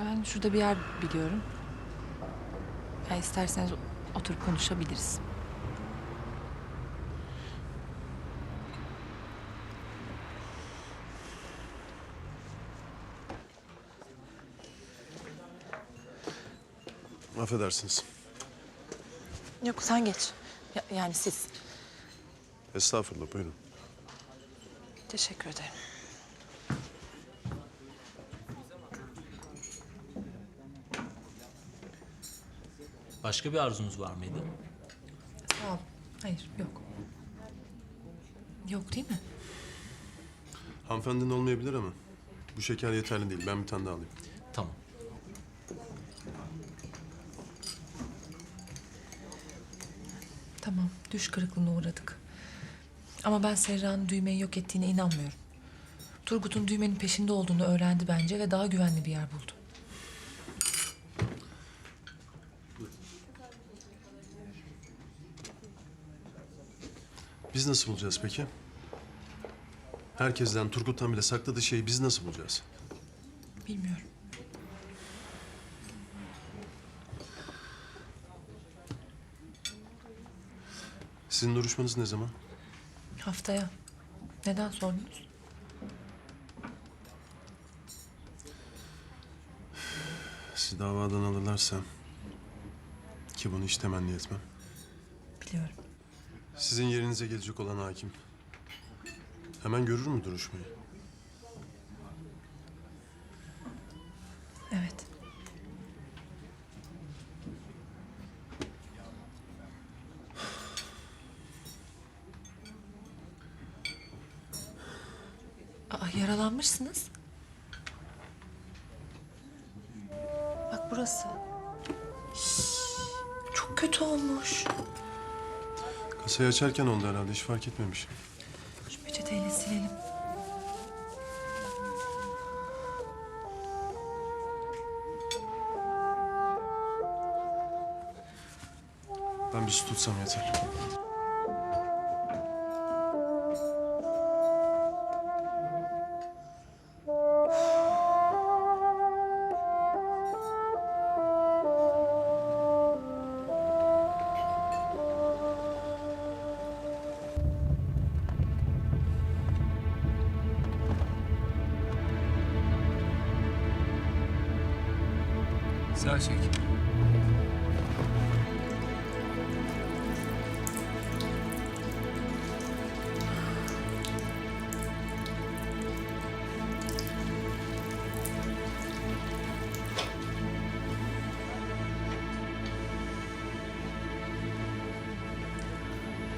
Ben şurada bir yer biliyorum. Ya isterseniz oturup konuşabiliriz. Affedersiniz. Yok sen geç. Ya- yani siz. Estağfurullah buyurun. Teşekkür ederim. Başka bir arzunuz var mıydı? Sağ ol. Hayır yok. Yok değil mi? Hanımefendinin olmayabilir ama bu şeker yeterli değil. Ben bir tane daha alayım. Tamam. Tamam düş kırıklığına uğradık. Ama ben Serra'nın düğmeyi yok ettiğine inanmıyorum. Turgut'un düğmenin peşinde olduğunu öğrendi bence ve daha güvenli bir yer buldu. Biz nasıl bulacağız peki? Herkesten, Turgut'tan bile sakladığı şeyi biz nasıl bulacağız? Bilmiyorum. Sizin duruşmanız ne zaman? Haftaya. Neden sordunuz? Sizi davadan alırlarsa ki bunu hiç temenni etmem. Biliyorum. Sizin yerinize gelecek olan hakim hemen görür mü duruşmayı? Evet. Aa, yaralanmışsınız. Bak burası. Şşş, çok kötü olmuş. Kasayı açarken oldu herhalde hiç fark etmemiş. Şu peçeteyle silelim. Ben bir su tutsam yeter. Sağ çek.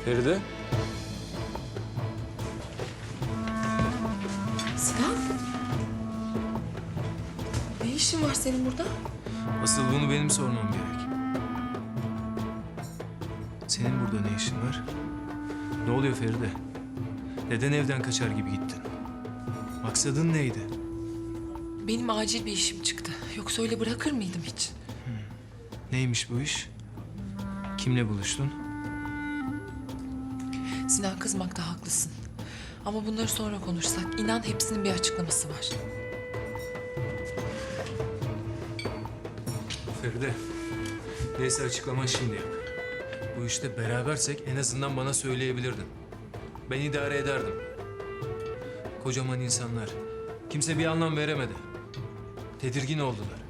Feride, Sinan. Ne işin var senin burada? Asıl bunu benim sormam gerek. Senin burada ne işin var? Ne oluyor Feride? Neden evden kaçar gibi gittin? Maksadın neydi? Benim acil bir işim çıktı. Yoksa öyle bırakır mıydım hiç? Neymiş bu iş? Kimle buluştun? Sinan kızmakta haklısın. Ama bunları sonra konuşsak inan hepsinin bir açıklaması var. Feride, neyse açıklaman şimdi yap. Bu işte berabersek en azından bana söyleyebilirdin. Ben idare ederdim. Kocaman insanlar. Kimse bir anlam veremedi. Tedirgin oldular.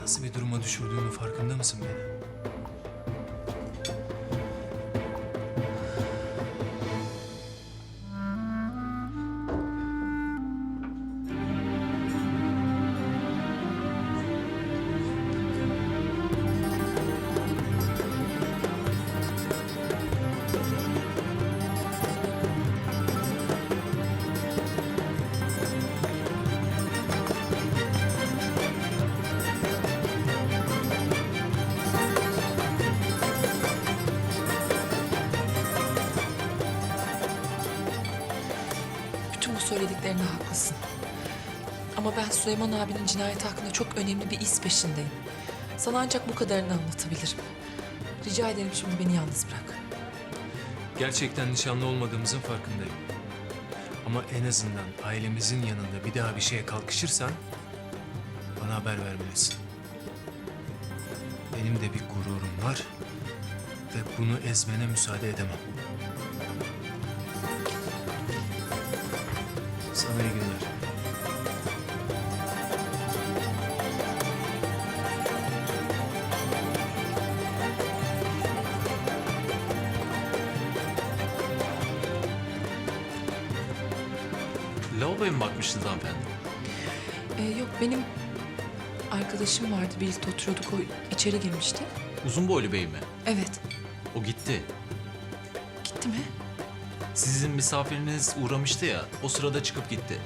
Nasıl bir duruma düşürdüğünün farkında mısın beni? Söylediklerine haklısın. Ama ben Süleyman abinin cinayeti hakkında çok önemli bir iz peşindeyim. Sana ancak bu kadarını anlatabilirim. Rica ederim şimdi beni yalnız bırak. Gerçekten nişanlı olmadığımızın farkındayım. Ama en azından ailemizin yanında bir daha bir şeye kalkışırsan bana haber vermelisin. Benim de bir gururum var ve bunu ezmene müsaade edemem. Lavaboya mı bakmıştınız hanımefendi? Ee, yok benim arkadaşım vardı birlikte oturuyorduk o içeri girmişti. Uzun boylu bey mi? Evet. O gitti. Gitti mi? Sizin misafiriniz uğramıştı ya, o sırada çıkıp gitti.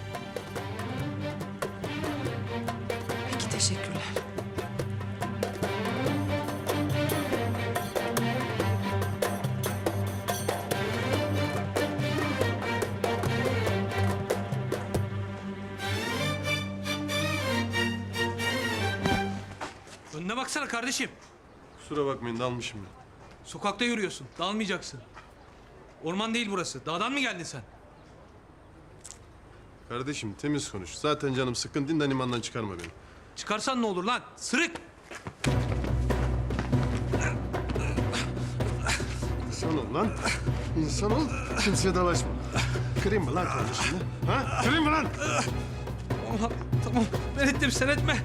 Önüne baksana kardeşim. Kusura bakmayın dalmışım ben. Sokakta yürüyorsun. Dalmayacaksın. Orman değil burası. Dağdan mı geldin sen? Kardeşim temiz konuş. Zaten canım sıkkın dinden imandan çıkarma beni. Çıkarsan ne olur lan? Sırık! İnsan ol lan. İnsan ol. Kimseye dalaşma. Kırayım mı lan kardeşini? Ha? Kırayım mı lan? Tamam, tamam. Ben ettim, sen etme.